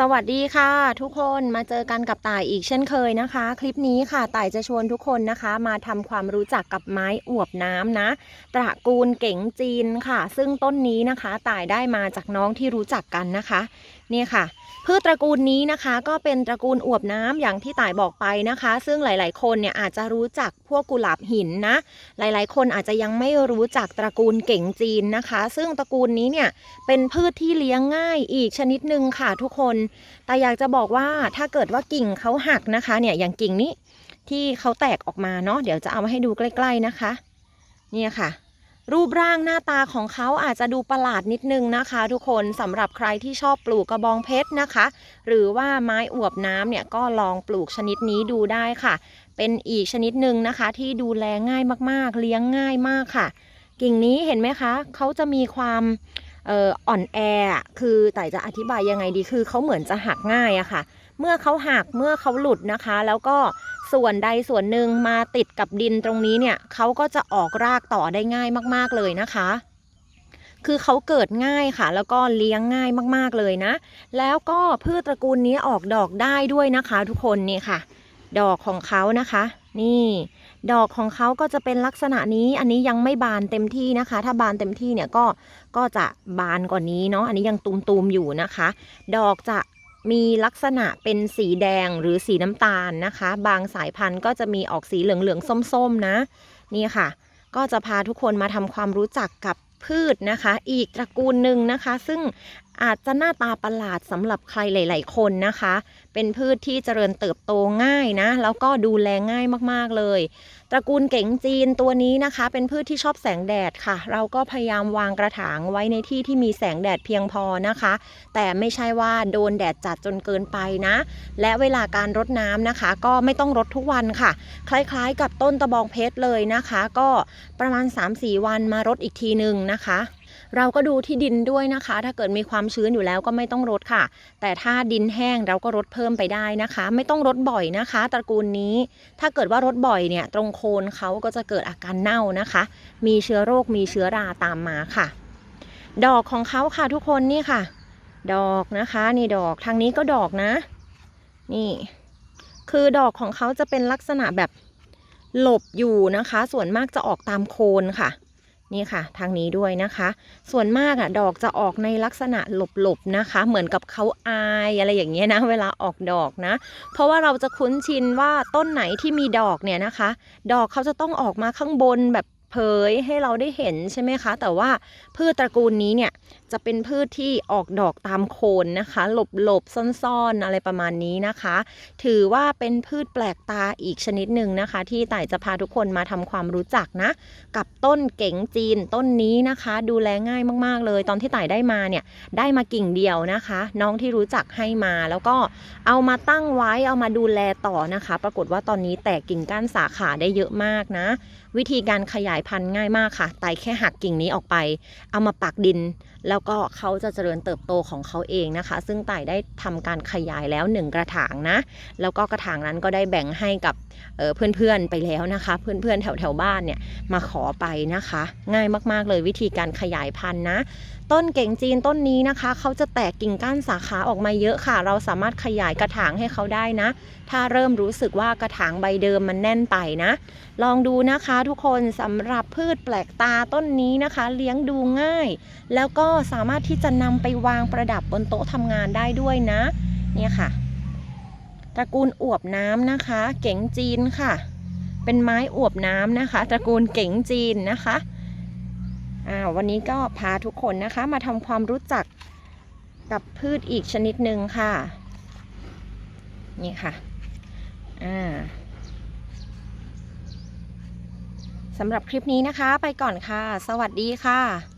สวัสดีค่ะ ทุกคนมาเจอกันกับต่ายอีกเช่นเคยนะคะ คลิปนี้ค่ะต่ายจะชวนทุกคนนะคะ มาทำความรู้จักกับไม้อวบน้ำนะ ตระกูลเก๋งจีนค่ะ ซึ่งต้นนี้นะคะต่ายได้มาจากน้องที่รู้จักกันนะคะนี่ค่ะพืชตระกูลนี้นะคะ ก็เป็นตระกูลอวบน้ำอย่างที่ต่ายบอกไปนะคะ ซึ่งหลาย ๆ คนเนี่ยอาจจะรู้จักพวกกุหลาบหินนะหลาย ๆ คนอาจจะยังไม่รู้จักตระกูลเก๋งจีนนะคะ ซึ่งตระกูลนี้เนี่ยเป็นพืชที่เลี้ยงง่ายอีกชนิดหนึ่งค่ะทุกคนแต่อยากจะบอกว่าถ้าเกิดว่ากิ่งเขาหักนะคะ เนี่ยอย่างกิ่งนี้ที่เขาแตกออกมาเนาะเดี๋ยวจะเอามาให้ดูใกล้ ๆนะคะ เนี่ยค่ะ รูปร่างหน้าตาของเขาอาจจะดูประหลาดนิดนึงนะคะ ทุกคนสำหรับใครที่ชอบปลูกกระบองเพชรนะคะ หรือว่าไม้อวบน้ำเนี่ยก็ลองปลูกชนิดนี้ดูได้ค่ะ เป็นอีกชนิดหนึ่งนะคะ ที่ดูแลง่ายมากๆ เลี้ยงง่ายมากค่ะ กิ่งนี้เห็นไหมคะเขาจะมีความ อ่อนแอคือแต่จะอธิบายยังไงดีคือเขาเหมือนจะหักง่ายอะค่ะ เมื่อเขาหักเมื่อเขาหลุดนะคะ แล้วก็ส่วนใดส่วนหนึ่งมาติดกับดินตรงนี้เนี่ยเขาก็จะออกรากต่อได้ง่ายมากๆเลยนะคะ คือเขาเกิดง่ายค่ะ แล้วก็เลี้ยงง่ายมากๆเลยนะ แล้วก็พืชตระกูลนี้ออกดอกได้ด้วยนะคะ ทุกคนนี่ค่ะ ดอกของเขานะคะ นี่ ดอกของเขาก็จะเป็นลักษณะนี้ อันนี้ยังไม่บานเต็มที่นะคะ ถ้าบานเต็มที่เนี่ยก็ก็จะบานกว่านี้เนาะอันนี้ยังตูมๆอยู่นะคะ ดอกจะมีลักษณะเป็นสีแดงหรือสีน้ำตาลนะคะ บางสายพันธุ์ก็จะมีออกสีเหลืองๆส้มๆนะ นี่ค่ะ ก็จะพาทุกคนมาทำความรู้จักกับพืชนะคะ อีกตระกูลหนึ่งนะคะ ซึ่ง อาจจะหน้าตาประหลาดสำหรับใครหลาย ๆ คนนะคะ เป็นพืชที่เจริญเติบโตง่ายนะ แล้วก็ดูแลง่ายมากๆเลย ตระกูลเก๋งจีนตัวนี้นะคะ เป็นพืชที่ชอบแสงแดดค่ะ เราก็พยายามวางกระถางไว้ในที่ที่มีแสงแดดเพียงพอนะคะ แต่ไม่ใช่ว่าโดนแดดจัดจนเกินไปนะ และเวลาการรดน้ำนะคะ ก็ไม่ต้องรดทุกวันค่ะ คล้ายๆ กับต้นตะบองเพชรเลยนะคะ ก็ประมาณ 3-4 วันมารดอีกทีหนึ่งนะคะ เราก็ดูที่ดินด้วยนะคะ ถ้าเกิดมีความชื้นอยู่แล้วก็ไม่ต้องรดค่ะ แต่ถ้าดินแห้งเราก็รดเพิ่มไปได้นะคะ ไม่ต้องรดบ่อยนะคะ ตระกูลนี้ ถ้าเกิดว่ารดบ่อยเนี่ยตรงโคนเขาก็จะเกิดอาการเน่านะคะ มีเชื้อโรคมีเชื้อราตามมาค่ะ ดอกของเขาค่ะทุกคนนี่ค่ะ ดอกนะคะนี่ดอกทางนี้ก็ดอกนะ นี่ คือดอกของเขาจะเป็นลักษณะแบบหลบอยู่นะคะ ส่วนมากจะออกตามโคนค่ะ นี่ค่ะ ทางนี้ด้วยนะคะ ส่วนมากอะดอกจะออกในลักษณะหลบๆนะคะ เหมือนกับเขาอายอะไรอย่างเงี้ยนะ เวลาออกดอกนะ เพราะว่าเราจะคุ้นชินว่าต้นไหนที่มีดอกเนี่ยนะคะ ดอกเขาจะต้องออกมาข้างบนแบบ เผยให้เราได้เห็นใช่ไหมคะ แต่ว่าพืชตระกูลนี้เนี่ยจะเป็นพืชที่ออกดอกตามโคนนะคะ หลบหลบซ่อนๆอะไรประมาณนี้นะคะ ถือว่าเป็นพืชแปลกตาอีกชนิดหนึ่งนะคะ ที่ต่ายจะพาทุกคนมาทำความรู้จักนะ กับต้นเก๋งจีนต้นนี้นะคะ ดูแลง่ายมากๆเลย ตอนที่ต่ายได้มาเนี่ยได้มากิ่งเดียวนะคะ น้องที่รู้จักให้มาแล้วก็เอามาตั้งไว้เอามาดูแลต่อนะคะ ปรากฏว่าตอนนี้แตกกิ่งก้านสาขาได้เยอะมากนะ วิธีการขยายายพันธุ์ง่ายมากค่ะไต่แค่หักกิ่งนี้ออกไป เอามาปักดิน แล้วก็เขาจะเจริญเติบโตของเขาเองนะคะ ซึ่งไต่ได้ทำการขยายแล้วหนึ่งกระถางนะ แล้วก็กระถางนั้นก็ได้แบ่งให้กับเออเพื่อนๆไปแล้วนะคะ เพื่อนๆแถวๆบ้านเนี่ยมาขอไปนะคะ ง่ายมากๆเลยวิธีการขยายพันธุ์นะต้นเก่งจีนต้นนี้นะคะ เขาจะแตกกิ่งก้านสาขาออกมาเยอะค่ะ เราสามารถขยายกระถางให้เขาได้นะ ถ้าเริ่มรู้สึกว่ากระถางใบเดิมมันแน่นไปนะ ลองดูนะคะทุกคนสำหรับพืชแปลกตาต้นนี้นะคะ เลี้ยงดูง่าย แล้วก็สามารถที่จะนำไปวางประดับบนโต๊ะทำงานได้ด้วยนะ เนี่ยค่ะ ตระกูลอวบน้ำนะคะ เก๋งจีนค่ะ เป็นไม้อวบน้ำนะคะ ตระกูลเก๋งจีนนะคะอ่าวันนี้ก็พาทุกคนนะคะ มาทำความรู้จักกับพืชอีกชนิดหนึ่งค่ะ นี่ค่ะ อ่า สำหรับคลิปนี้นะคะ ไปก่อนค่ะ สวัสดีค่ะ